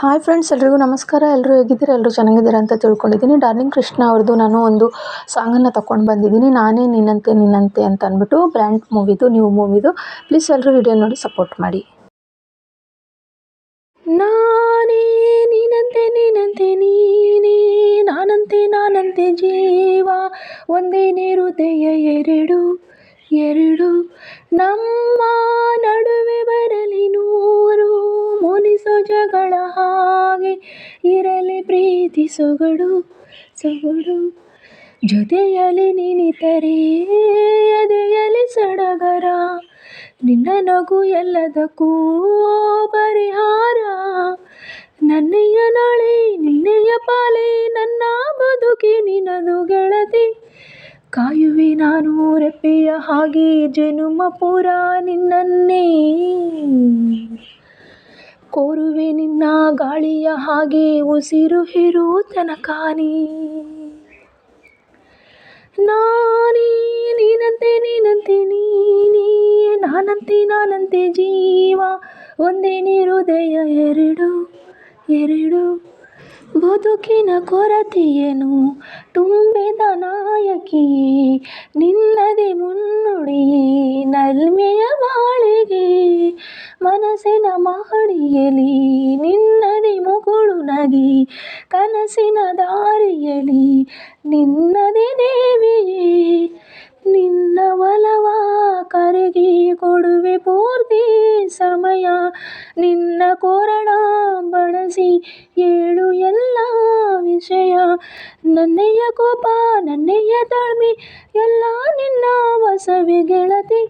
Hi friends ಎಲ್ರಿಗೂ ನಮಸ್ಕಾರ. ಎಲ್ಲರೂ ಹೇಗಿದ್ದೀರಾ? ಎಲ್ಲರೂ ಚೆನ್ನಾಗಿದ್ದೀರಾ ಅಂತ ತಿಳ್ಕೊಂಡಿದ್ದೀನಿ. ಡಾರ್ಲಿಂಗ್ ಕೃಷ್ಣ ಅವ್ರದ್ದು ನಾನು ಒಂದು ಸಾಂಗನ್ನು ತಗೊಂಡು ಬಂದಿದ್ದೀನಿ. ನಾನೇ ನಿನ್ನಂತೆ ನಿನ್ನಂತೆ ಅಂತ ಅಂದ್ಬಿಟ್ಟು ಬ್ರ್ಯಾಂಡ್ ಮೂವಿದು ನ್ಯೂ ಮೂವಿದು. ಪ್ಲೀಸ್ ಎಲ್ಲರೂ ವಿಡಿಯೋ ನೋಡಿ ಸಪೋರ್ಟ್ ಮಾಡಿ. ನಾನೇ ನೀನಂತೆ ನೀನಂತೆ ನೀನೇ. ನಾನಂತೆ ನಾನಂತೆ ಜೀವ. ಒಂದೇನೇ ಹೃದಯ ಎರಡು ಎರಡು. ನಮ್ಮ ನಡುವೆ ಮುನಿಸೋ ಜಗಳ ಹಾಗೆ ಇರಲಿ ಪ್ರೀತಿ ಸೊಗಡು ಸೊಗಡು. ಜೊತೆಯಲ್ಲಿ ನಿನಿತರೆ ಎದೆಯಲ್ಲಿ ಸಡಗರ. ನಿನ್ನ ನಗು ಎಲ್ಲದಕ್ಕೂ ಪರಿಹಾರ. ನನ್ನಯ್ಯ ನಾಳೆ, ನಿನ್ನೆಯ ಪಾಲೆ ನನ್ನ ಬದುಕಿ ನಿನ್ನದು ಗೆಳತಿ. ಕಾಯುವೆ ನಾನು ರೆಪ್ಪೆಯ ಹಾಗೆ, ಜನುಮ ಪುರ ನಿನ್ನನ್ನೇ. ಕೋರುವೆ ನಿನ್ನ ಗಾಳಿಯ ಹಾಗೆ ಉಸಿರು ಹಿರು ತನಕ ನೀ. ನಾನೇ ನೀನಂತೆ ನೀನಂತೆ ನೀನೇ, ನಾನಂತೆ ನಾನಂತೆ ಜೀವ. ಒಂದೇ ಹೃದಯ ಎರಡು ಎರಡು. ಬದುಕಿನ ಕೊರತೆಯೇನು? ತುಂಬಿದ ನಾಯಕಿಯೇ, ನಿನ್ನದೇ ಮುನ್ನುಡಿಯೇ ನಲ್ಮೆಯ ಮನಸ್ಸಿನ ನಿನ್ನದಿ ಮುಗುಳು ನಗಿ, ಕನಸಿನ ದಾರಿಯಲಿ ನಿನ್ನದಿ ದೇವಿಯೇ, ನಿನ್ನ ಒಲವ ಕರಗಿ ಕೊಡುವೆ ಪೂರ್ತಿ ಸಮಯ, ನಿನ್ನ ಕೋರಣ ಬಳಸಿ ಏಳು ಎಲ್ಲ ವಿಷಯ, ನನ್ನೆಯ ಕೋಪ, ನನ್ನೆಯ ತಾಳ್ಮೆ, ಎಲ್ಲ ನಿನ್ನ ವಸವೆ ಗೆಳತಿ.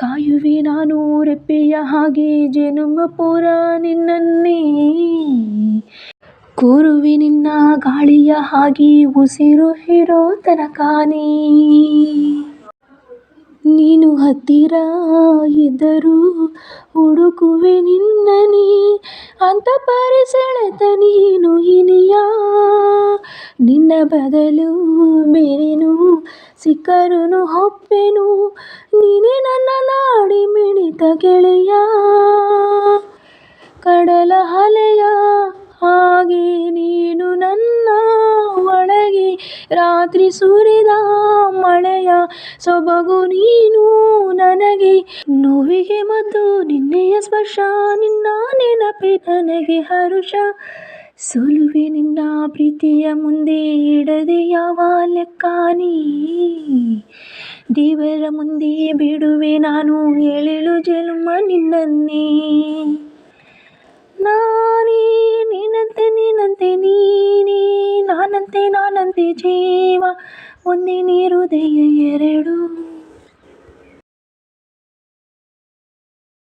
ಕಾಯುವೆ ನಾನು ರೆಪ್ಪೆಯ ಹಾಗೆ ಜನುಮ ಪುರ ನಿನ್ನನ್ನೇ. ಕೂರುವೆ ನಿನ್ನ ಗಾಳಿಯ ಹಾಗೆ, ಉಸಿರು ನೀ. ನೀನು ಹತ್ತಿರ ಇದ್ದರೂ ಹುಡುಕುವೆ ನಿನ್ನನಿ ಅಂತ ಪರಿಸೆಳೆತ ನೀನು ಇನಿಯ ನಿನ್ನ ಬದಲು ಬೇರೇನು? ಸಿಕ್ಕರೂ ಒಪ್ಪೆನು? ನೀನೇ ನನ್ನ ನಾಡಿ ಮಿಡಿತ ಗೆಳೆಯ. ಕಡಲ ಹಲೆಯ ಹಾಗೆ ನೀನು ನನ್ನ ಒಳಗೆ. ರಾತ್ರಿ ಸುರಿದ ಮಳೆಯ ಸೊಬಗು ನೀನು ನನಗೆ. ನೋವಿಗೆ ಮದ್ದು ನಿನ್ನೆಯ ಸ್ಪರ್ಶ, ನಿನ್ನ ನೆನಪೆ ನನಗೆ ಹರುಷ. ಸೋಲುವೆ ನಿನ್ನ ಪ್ರೀತಿಯ ಮುಂದೆ ಇಡದೆ ಯಾವ ಲೆಕ್ಕ ನೀ ದೇವರ ಮುಂದೆ ಬಿಡುವೆ ನಾನು ಏಳೇಳು ಜನ್ಮ ನಿನ್ನನ್ನೇ. ನಾನೇ ನೀನಂತೆ ನೀನಂತೆ ನೀನೇ, ನಾನಂತೆ ನಾನಂತೆ ಜೀವ, ಒಂದೇ ಹೃದಯ ಎರಡು